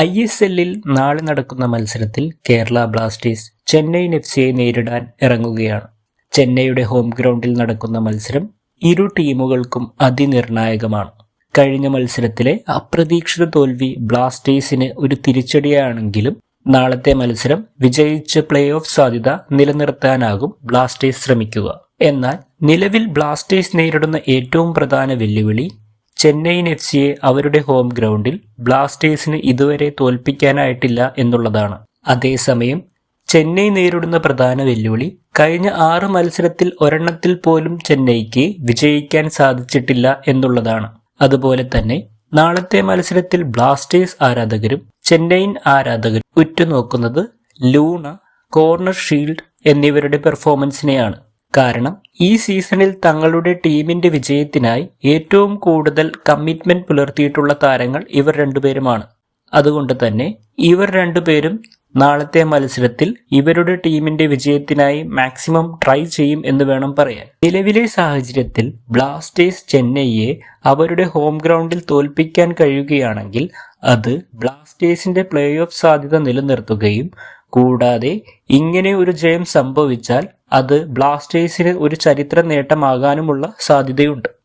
I S എല്ലിൽ നാളെ നടക്കുന്ന മത്സരത്തിൽ കേരള ബ്ലാസ്റ്റേഴ്സ് ചെന്നൈയിൻ എഫ് സിയെ നേരിടാൻ ഇറങ്ങുകയാണ്. ചെന്നൈയുടെ ഹോം ഗ്രൗണ്ടിൽ നടക്കുന്ന മത്സരം ഇരു ടീമുകൾക്കും അതിനിർണായകമാണ്. കഴിഞ്ഞ മത്സരത്തിലെ അപ്രതീക്ഷിത തോൽവി ബ്ലാസ്റ്റേഴ്സിന് ഒരു തിരിച്ചടിയാണെങ്കിലും നാളത്തെ മത്സരം വിജയിച്ച് പ്ലേ ഓഫ് സാധ്യത നിലനിർത്താനാകും ബ്ലാസ്റ്റേഴ്സ് ശ്രമിക്കുക. എന്നാൽ നിലവിൽ ബ്ലാസ്റ്റേഴ്സ് നേരിടുന്ന ഏറ്റവും പ്രധാന വെല്ലുവിളി ചെന്നൈയിൻ എഫ് സിയെ അവരുടെ ഹോം ഗ്രൗണ്ടിൽ ബ്ലാസ്റ്റേഴ്സിന് ഇതുവരെ തോൽപ്പിക്കാനായിട്ടില്ല എന്നുള്ളതാണ്. അതേസമയം ചെന്നൈ നേരിടുന്ന പ്രധാന വെല്ലുവിളി കഴിഞ്ഞ ആറ് മത്സരത്തിൽ ഒരെണ്ണത്തിൽ പോലും ചെന്നൈക്ക് വിജയിക്കാൻ സാധിച്ചിട്ടില്ല എന്നുള്ളതാണ്. അതുപോലെ തന്നെ നാളത്തെ മത്സരത്തിൽ ബ്ലാസ്റ്റേഴ്സ് ആരാധകരും ചെന്നൈയിൻ ആരാധകരും ഉറ്റുനോക്കുന്നത് ലൂണ കോർണർ ഷീൽഡ് എന്നിവരുടെ പെർഫോമൻസിനെയാണ്. കാരണം ഈ സീസണിൽ തങ്ങളുടെ ടീമിന്റെ വിജയത്തിനായി ഏറ്റവും കൂടുതൽ കമ്മിറ്റ്മെന്റ് പുലർത്തിയിട്ടുള്ള താരങ്ങൾ ഇവർ രണ്ടുപേരുമാണ്. അതുകൊണ്ട് തന്നെ ഇവർ രണ്ടുപേരും നാളത്തെ മത്സരത്തിൽ ഇവരുടെ ടീമിന്റെ വിജയത്തിനായി മാക്സിമം ട്രൈ ചെയ്യും എന്ന് വേണം പറയാൻ. നിലവിലെ സാഹചര്യത്തിൽ ബ്ലാസ്റ്റേഴ്സ് ചെന്നൈയെ അവരുടെ ഹോം ഗ്രൗണ്ടിൽ തോൽപ്പിക്കാൻ കഴിയുകയാണെങ്കിൽ അത് ബ്ലാസ്റ്റേഴ്സിന്റെ പ്ലേ ഓഫ് സാധ്യത നിലനിർത്തുകയും കൂടാതെ ഇങ്ങനെ ഒരു ജയം സംഭവിച്ചാൽ അത് ബ്ലാസ്റ്റേഴ്സിന് ഒരു ചരിത്ര നേട്ടമാകാനുമുള്ള സാധ്യതയുണ്ട്.